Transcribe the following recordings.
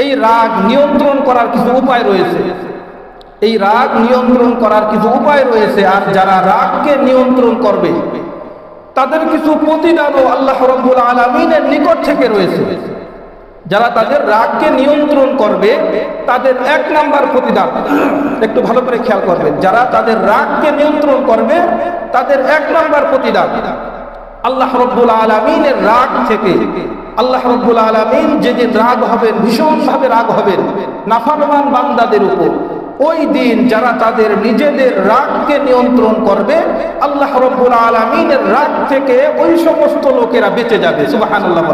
এই রাগ নিয়ন্ত্রণ করার কিছু উপায় রয়েছে। এই রাগ নিয়ন্ত্রণ করার কিছু উপায় রয়েছে আর যারা রাগকে নিয়ন্ত্রণ করবে, তাদের কিছু প্রতিদানও আল্লাহ রব্বুল আলমিনের নিকট থেকে রয়েছে। যারা তাদের রাগকে নিয়ন্ত্রণ করবে, তাদের এক নাম্বার প্রতিদান। একটু ভালো করে খেয়াল করবেন, যারা তাদের রাগকে নিয়ন্ত্রণ করবে, তাদের এক নাম্বার প্রতিদান। আল্লাহ রব্বুল আলমিনের রাগ থেকে আল্লাহ রব্বুল আলমিন যেদিন রাগ হবেন, ভীষণভাবে রাগ হবেন, নাফারমান বান্দাদের উপর, ওই দিন যারা তাদের নিজেদের রাগকে নিয়ন্ত্রণ করবে, আল্লাহ রব্বুল আলমিনের রাগ থেকে ওই সমস্ত লোকেরা বেঁচে যাবে সুবাহান আল্লাহ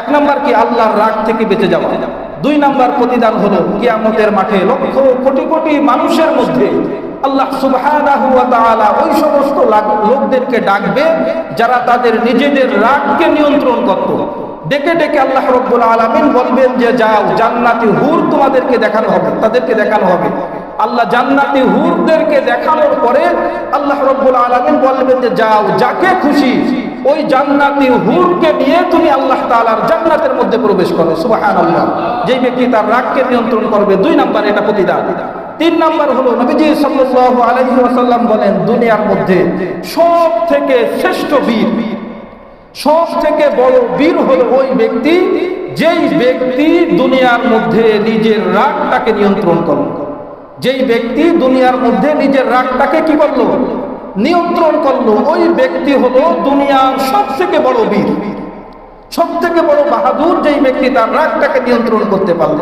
এক নম্বর কি? আল্লাহর রাগ থেকে বেঁচে যাওয়া। দুই নম্বর প্রতিদান হলো কিয়ামতের মাঠে লক্ষ কোটি কোটি মানুষের মধ্যে আল্লাহ তাআলা ওই সমস্ত লোকদেরকে ডাকবে, যারা তাদের নিজেদের রাগকে নিয়ন্ত্রণ করত। ডেকে ডেকে আল্লাহ রব্বুল আলামিন বলবেন যে, যাও, জান্নাতি হুর তোমাদেরকে দেখানো হবে, তাদেরকে দেখানো হবে। আল্লাহ জান্নাতি হুরদেরকে দেখানোর পরে আল্লাহ রব্বুল আলামিন বলবেন যে, যাও, যাকে খুশি, ওই জান্নাতি হুরকে নিয়ে তুমি আল্লাহ তাআলার জান্নাতের মধ্যে প্রবেশ করো। সুবহানাল্লাহ। যেই ব্যক্তি তার রাগকে নিয়ন্ত্রণ করবে, দুই নাম্বার এটা প্রতিদান। তিন নাম্বার হলো নবীজি সাল্লাল্লাহু আলাইহি ওয়াসাল্লাম বলেন, দুনিয়ার মধ্যে সব থেকে শ্রেষ্ঠ বীর সব থেকে বড় বীর হলো ওই ব্যক্তি যেই ব্যক্তি দুনিয়ার মধ্যে নিজের রাগটাকে নিয়ন্ত্রণ করল। যেই ব্যক্তি দুনিয়ার মধ্যে নিজের রাগটাকে কি করল নিয়ন্ত্রণ করল। ওই ব্যক্তি হলো দুনিয়ার সব থেকে বড় বীর সব থেকে বড় বাহাদুর যেই ব্যক্তি তার রাগটাকে নিয়ন্ত্রণ করতে পারল।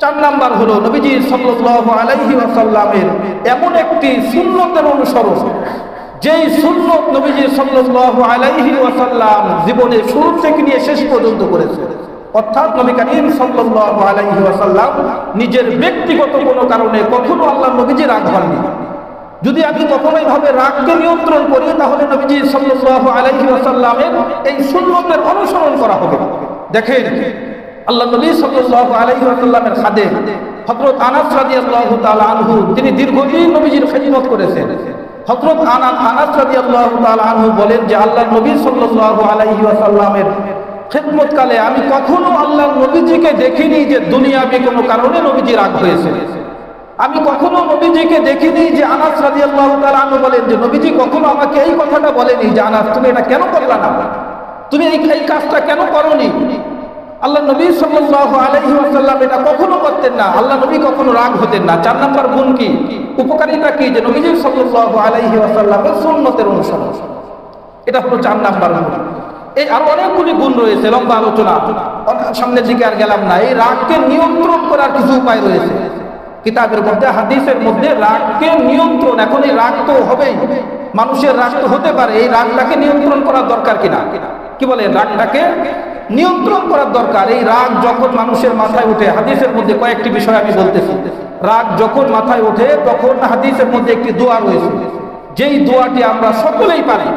চার নাম্বার হলো নবীজি সাল্লাল্লাহু আলাইহি ওয়াসাল্লামের এমন একটি সুন্নতের অনুসরণ, যেই সুন্নত নবীজি সাল্লাল্লাহু আলাইহি ওয়াসাল্লাম জীবনে শুরু থেকে নিয়ে শেষ পর্যন্ত করেছে অর্থাৎ নবী করিম সাল্লাল্লাহু আলাইহি ওয়াসাল্লাম নিজের ব্যক্তিগত কোনো কারণে কখনো আল্লাহ নবীজি রাগ হননি। যদি আমি কখনোই ভাবে রাগকে নিয়ন্ত্রণ করি, তাহলে নবীজি সাল্লাল্লাহু আলাইহি ওয়াসাল্লামের এই সুন্নতের অনুসরণ করা হবে। দেখেন আল্লাহ নবী সাল্লাল্লাহু আলাইহি ওয়াসাল্লামের খাদেম হযরত আনাস রাদিয়াল্লাহু তাআলা আনহু, তিনি দীর্ঘদিন নবীজির খেদমত করেছেন। হযরত আনাস আনাস রাদিয়াল্লাহু তাআলা আনহু বলেন যে, আল্লাহ নবী সাল্লাল্লাহু আলাইহি ওয়াসাল্লামের খেদমতকালে আমি কখনো আল্লাহ নবীজিকে দেখিনি যে, দুনিয়াবি কোনো কারণে নবীজি রাগ হয়েছে। আমি কখনো নবীজিকে দেখিনি যে, আনাস রাদিয়াল্লাহু তাআলা আনহু বলেন যে, নবীজি কখনো আমাকে এই কথাটা বলেনি যে, আনাস, তুমি এটা কেন করলা না? তুমি এই কাজটা কেন করনি? আল্লাহ নবী সাল্লাল্লাহু আলাইহি ওয়াসাল্লাম এটা কখনো করতেন না। আল্লাহ নবী কখনো রাগ হতেন না। চার নাম্বার গুণ কি? উপকারিতা কি? যে নবীজি সাল্লাল্লাহু আলাইহি ওয়াসাল্লামের সুন্নতের অনুসরণ। এটা হলো চার নাম্বার গুণ। এই আরও অনেকগুলি গুণ রয়েছে, লম্বা আলোচনা। সামনের দিকে আর গেলাম না। এই রাগকে নিয়ন্ত্রণ করার কিছু উপায় রয়েছে। কিতাবের মধ্যে, হাদিসের মধ্যে রাগকে নিয়ন্ত্রণ, এখন এই রাগ তো হবেই। মানুষের রাগ তো হতে পারে। এই রাগটাকে নিয়ন্ত্রণ করার দরকার কিনা? কি বলে রাগটাকে নিয়ন্ত্রণ করার দরকার। এই রাগ যখন মানুষের মাথায় ওঠে, হাদিসের মধ্যে কয়েকটি বিষয় আমি বলতেছি। রাগ যখন মাথায় ওঠে, তখন হাদিসের মধ্যে একটি দোয়া রয়েছে। যেই দোয়াটি আমরা সকলেই পারি,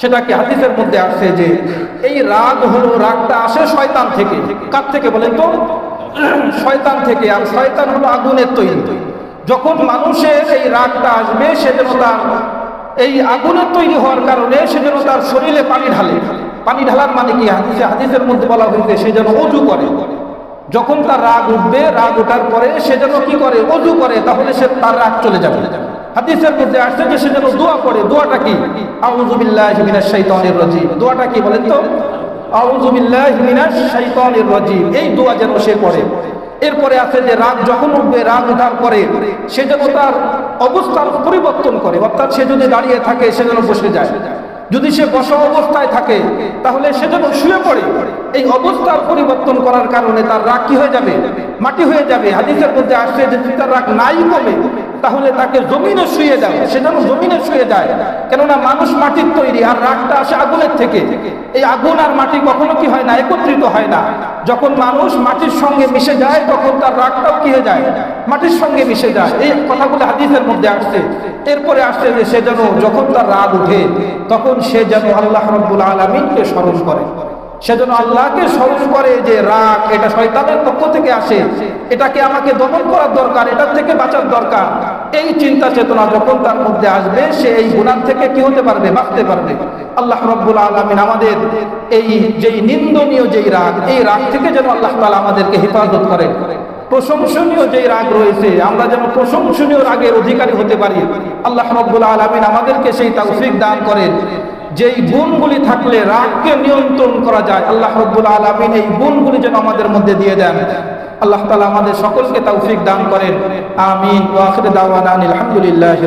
সেটাকে হাদিসের মধ্যে আসছে যে, এই রাগ হলো রাগটা আসে শয়তান থেকে। কার থেকে বলেন তো? শয়তান থেকে। আর শয়তান হলো আগুনের তৈরি। যখন মানুষের এই রাগটা আসবে, সে তার এই আগুনের তৈরি হওয়ার কারণে সে যেন তার শরীরে পানি ঢালে। পানি ঢালার মানে কি? হাদিসে, হাদিসের মধ্যে বলা হয়েছে, সে যেন অজু করে। যখন তার রাগ উঠবে, রাগ ওঠার পরে সে যেন কি করে? অজু করে, তাহলে সে তার রাগ চলে যাবে। হাদিসের মধ্যে আসছে যে সে যেন দোয়া করে। দোয়াটা কি? আউযু বিল্লাহি মিনাশ শাইতানির রাজিম। দোয়াটা কি বলেন তো? আউযু বিল্লাহি মিনাশ শাইতানির রাজিম। এই দোয়া যেন সে পড়ে এরপরে আছে যে রাগ যখন উঠবে, রাগ উঠার পরে সে যেন তার অবস্থার পরিবর্তন করে। অর্থাৎ সে যদি দাঁড়িয়ে থাকে, সে যেন বসে যায়। যদি সে বসা অবস্থায় থাকে, তাহলে সে যেন শুয়ে পড়ে। এই অবস্থার পরিবর্তন করার কারণে তার রাগ কি হয়ে যাবে? মাটি হয়ে যাবে। হাদিসের মধ্যে আসছে যে তার রাগ নাই কমে তাহলে তাকে জমিনে শুয়ে দেয় সে যেন জমিনে শুয়ে যায়। কেননা মানুষ মাটির তৈরি, আর রাগটা আসে আগুনের থেকে। এই আগুন আর মাটি কখনো কি হয় না, একত্রিত হয় না। যখন মানুষ মাটির সঙ্গে মিশে যায়, তখন তার রাগটাও কি হয়ে যায়? মাটির সঙ্গে মিশে যায়। এই কথাগুলো হাদিসের মধ্যে আসছে। এরপরে আসছে যে সে যেন যখন তার রাগ উঠে, তখন সে যেন আল্লাহ রব্বুল আলমিনকে স্মরণ করে। সেজন্য আল্লাহকে স্মরণ করে যে রাগ এটা শয়তানের পক্ষ থেকে আসে। এটাকে আমাকে দমন করার দরকার, এটার থেকে বাঁচার দরকার। এই চিন্তা চেতনা যখন তার মধ্যে আসবে, সে এই গুণার থেকে কি হতে পারবে? বাঁচতে পারবে। আল্লাহ রব্বুল আলমিন আমাদের এই যেই নিন্দনীয় যেই রাগ, এই রাগ থেকে যেন আল্লাহ তালা আমাদেরকে হেফাজত করেন। প্রশংসনীয় যে রাগ রয়েছে, আমরা যেন প্রশংসনীয় রাগের অধিকারী হতে পারি। আল্লাহ রব্বুল আলমিন আমাদেরকে সেই তৌফিক দান করেন। যেই গুণগুলি থাকলে রাগকে নিয়ন্ত্রণ করা যায়, আল্লাহ রব্বুল আলমিন এই গুণগুলি যেন আমাদের মধ্যে দিয়ে দেন। আল্লাহ তালা আমাদের সকলকে তৌফিক দান করেন। আমিন। আলহামদুলিল্লাহ